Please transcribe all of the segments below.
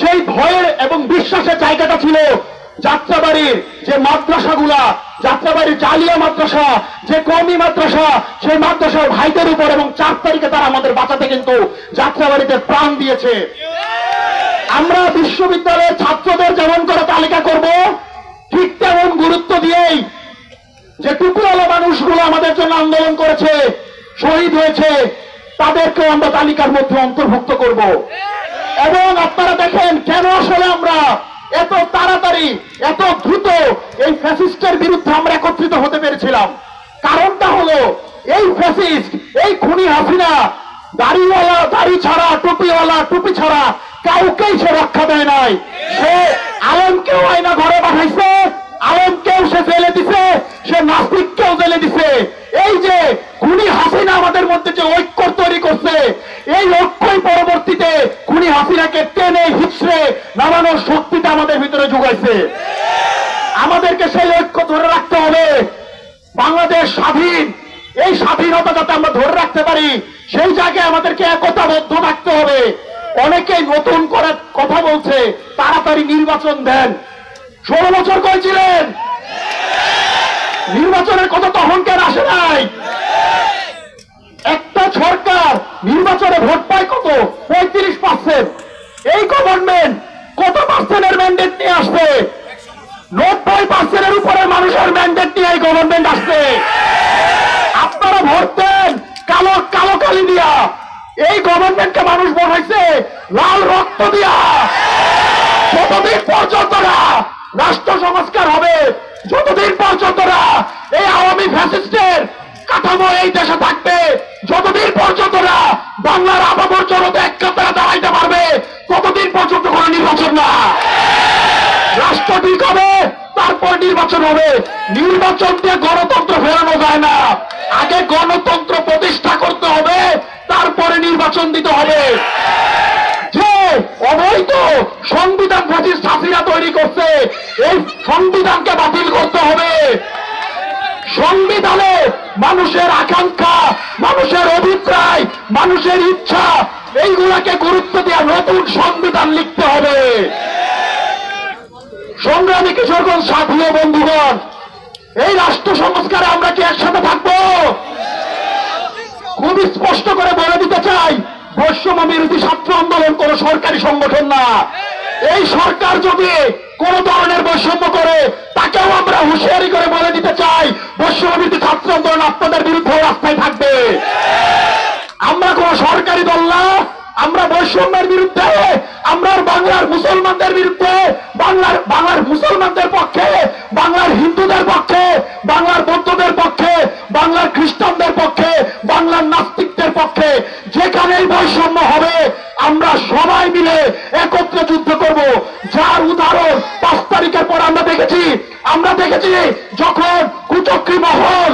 সেই ভয়ের এবং বিশ্বাসের জায়গাটা ছিল যাত্রাবাড়ির যে মাদ্রাসাগুলা, যাত্রাবাড়ির জালিয়া মাদ্রাসা, যে কমি মাদ্রাসা, সেই মাদ্রাসার ভাইদের উপর এবং চার তারিখে তারা আমাদের বাঁচাতে কিন্তু যাত্রাবাড়িতে প্রাণ দিয়েছে। আমরা বিশ্ববিদ্যালয়ের ছাত্রদের যেমন করে তালিকা করব, ঠিক তেমন গুরুত্ব দিয়েই যে টুকুওয়ালা মানুষগুলো আমাদের জন্য আন্দোলন করেছে, শহীদ হয়েছে, তাদেরকেও আমরা তালিকার মধ্যে অন্তর্ভুক্ত করব। এবং আপনারা দেখেন কেন আসলে আমরা এত তাড়াতাড়ি, এত দ্রুত এই ফ্যাসিস্টের বিরুদ্ধে আমরা একত্রিত হতে পেরেছিলাম? কারণটা হলো, এই ফ্যাসিস্ট এই খুনি হাসিনা, দাড়িওয়ালা, দাড়ি ছাড়া, টুপিওয়ালা, টুপি ছাড়া কাউকেই সে রক্ষা দেয় নাই। সে আলমকেও আয়না ঘরে পাঠাইছে আলমকেও সে জেলে দিছে সে নাস্তিককেও জেলে দিছে এই যে খুনি হাসিনা আমাদের মধ্যে যে ঐক্য তৈরি করছে এই ঐক্যই পরবর্তীতে খুনি হাসিনাকে টেনে হিচড়ে নামানোর শক্তিটা আমাদের ভিতরে যোগাইছে আমাদেরকে সেই ঐক্য ধরে রাখতে হবে বাংলাদেশ স্বাধীন এই স্বাধীনতা যাতে আমরা ধরে রাখতে পারি, সেই জায়গায় আমাদেরকে একতাবদ্ধ থাকতে হবে। অনেকেই নতুন করে কথা বলছে, তাড়াতাড়ি নির্বাচন দেন। ষোলো বছর করেছিলেন নির্বাচনের কথা তখন কেন আসে নাই? একটা সরকার নির্বাচনে ভোট পায় কত? পঁয়ত্রিশ পার্সেন্ট। এই গভর্নমেন্ট কত পার্সেন্টের ম্যান্ডেট নিয়ে আসবে? নব্বই পার্সেন্টের উপরে মানুষের ম্যান্ডেট নিয়ে এই গভর্নমেন্ট আসছে আপনারা ভোট দেন কালো কালো কালি দিয়া এই গভর্নমেন্টকে মানুষ বসাইছে লাল রক্ত দিয়া। যতদিন পর্যন্ত না রাষ্ট্র সংস্কার হবে, যতদিন পর্যন্ত না এই আওয়ামী ফ্যাসিস্টের কাঠামো এই দেশে থাকবে, যতদিন পর্যন্ত না বাংলার আবাবর জনতা এক কাতারে দাঁড়াইতে পারবে, ততদিন পর্যন্ত কোনো নির্বাচন না। রাষ্ট্র ঠিক হবে, তারপর নির্বাচন হবে। নির্বাচন দিয়ে গণতন্ত্র ফেরানো যায় না। আগে গণতন্ত্র প্রতিষ্ঠা করতে হবে, তারপরে নির্বাচন দিতে হবে। যে অবৈধ সংবিধান ফ্যাসিস্ট হাসিনা তৈরি করছে, এই সংবিধানকে বাতিল করতে হবে। সংবিধানে মানুষের আকাঙ্ক্ষা, মানুষের অভিপ্রায়, মানুষের ইচ্ছা, এইগুলাকে গুরুত্ব দেওয়া নতুন সংবিধান লিখতে হবে। সংগ্রামী কিশোরগঞ্জ সাথী বন্ধুগণ, এই রাষ্ট্র সংস্কারে আমরা কি একসাথে থাকব? খুব স্পষ্ট করে বলে দিতে চাই বৈষম্য বিরোধী ছাত্র আন্দোলন কোন সরকারি সংগঠন না। এই সরকার যদি কোন ধরনের বৈষম্য করে, তাকেও আমরা হুঁশিয়ারি করে বলে দিতে চাই, বৈষম্য বিরোধী ছাত্র আন্দোলন আপনাদের বিরুদ্ধে রাস্তায় থাকবে। আমরা কোন সরকারি দল না, আমরা বৈষম্যের বিরুদ্ধে, আমরা বাংলার মুসলমানদের বিরুদ্ধে, বাংলার বাংলার মুসলমানদের পক্ষে, বাংলার হিন্দুদের পক্ষে, বাংলার বৌদ্ধদের পক্ষে, বাংলার খ্রিস্টানদের পক্ষে বাংলার নাস্তিকদের পক্ষে যেখানেই বৈষম্য হবে আমরা সবাই মিলে একত্রে যুদ্ধ করব যার উদাহরণ পাঁচ তারিখের পর আমরা দেখেছি আমরা দেখেছি যখন কুচক্রী মহল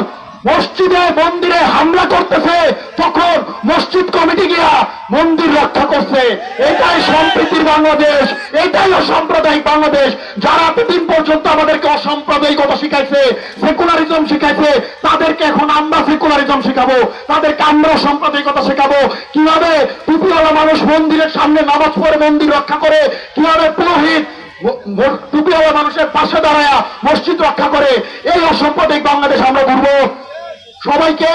মসজিদে মন্দিরে হামলা করতেছে, তখন মসজিদ কমিটি গিয়া মন্দির রক্ষা করছে। এটাই সম্প্রীতির বাংলাদেশ, এটাই অসাম্প্রদায়িক বাংলাদেশ। যারা এতদিন পর্যন্ত আমাদেরকে অসাম্প্রদায়িকতা শিখাইছে সেকুলারিজম শিখাইছে, তাদেরকে এখন আমরা সেকুলারিজম শিখাবো। তাদেরকে আমরা সাম্প্রদায়িকতা শেখাবো। কীভাবে টুপিওয়ালা মানুষ মন্দিরের সামনে নামাজ পড়ে মন্দির রক্ষা করে, কীভাবে পুরোহিত টুপিওয়ালা মানুষের পাশে দাঁড়ায়া মসজিদ রক্ষা করে। এই অসাম্প্রদায়িক বাংলাদেশ আমরা ঘুরবো সবাইকে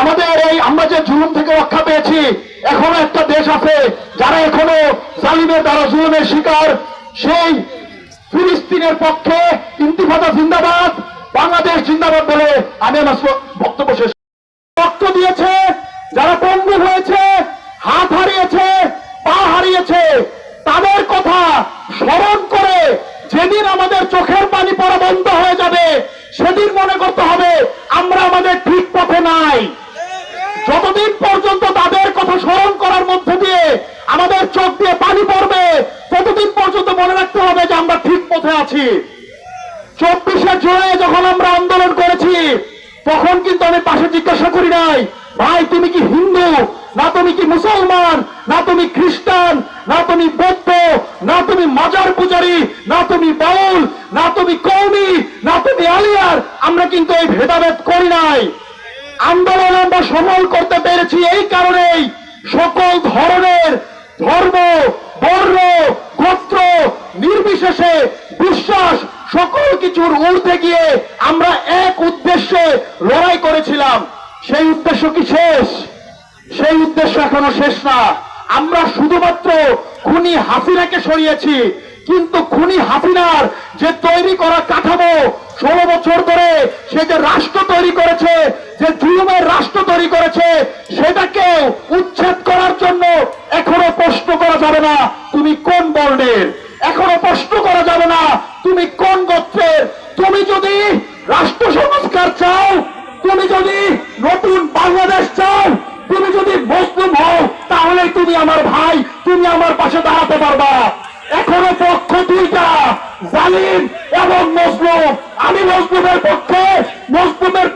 আমাদের এই, আমরা যে জুলুম থেকে রক্ষা পেয়েছি, এখনও একটা দেশ আছে যারা এখনও জালিমের দ্বারা জুলুমের শিকার। সেই ফিলিস্তিনের পক্ষে ইন্তিফাদা জিন্দাবাদ, বাংলাদেশ জিন্দাবাদ বলে আমি আমার বক্তব্য শেষ রক্ত দিয়েছে, যারা পঙ্গু হয়েছে, হাত হারিয়েছে পা হারিয়েছে তাদের কথা স্মরণ করে যেদিন আমাদের চোখের পানি পড়া বন্ধ হয়ে যাবে সেদিন মনে করতে হবে, আমরা আমাদের ঠিক পথে নাই। যতদিন পর্যন্ত তাদের কথা স্মরণ করার মধ্যে দিয়ে আমাদের চোখ দিয়ে পানি পড়বে, ততদিন পর্যন্ত মনে রাখতে হবে যে আমরা ঠিক পথে আছি। চব্বিশে জুলাই যখন আমরা আন্দোলন করেছি, তখন কিন্তু আমি পাশে জিজ্ঞাসা করি নাই, ভাই, তুমি কি হিন্দু? না তুমি কি মুসলমান? না তুমি খ্রিস্টান? না তুমি বৌদ্ধ? না তুমি মাজার পূজারি? না তুমি ভেদাভেদ করি নাই। আন্দোলন আমরা সমল করতে পেরেছি এই কারণেই সকল ধরনের ধর্ম, বর্ণ, গোত্র, নির্বিশেষে বিশ্বাস সকল কিছুর ঊর্ধ্বে গিয়ে আমরা এক উদ্দেশ্যে লড়াই করেছিলাম। সেই উদ্দেশ্য কি শেষ? সেই উদ্দেশ্য এখনও শেষ না। আমরা শুধুমাত্র খুনি হাসিনাকে সরিয়েছি, কিন্তু খুনি হাসিনার যে তৈরি করা বর্ণের এখনও প্রশ্ন করা যাবে না, তুমি কোন গোত্রের তুমি যদি রাষ্ট্র সংস্কার চাও, তুমি যদি নতুন বাংলাদেশ চাও, তুমি যদি মুসলিম হও, তাহলে তুমি আমার ভাই, তুমি আমার পাশে দাঁড়াতে পারবা। এখনও পক্ষ দুইটা, জালিম এবং মজলুম আমি মুসলিমের পক্ষে মজলুমের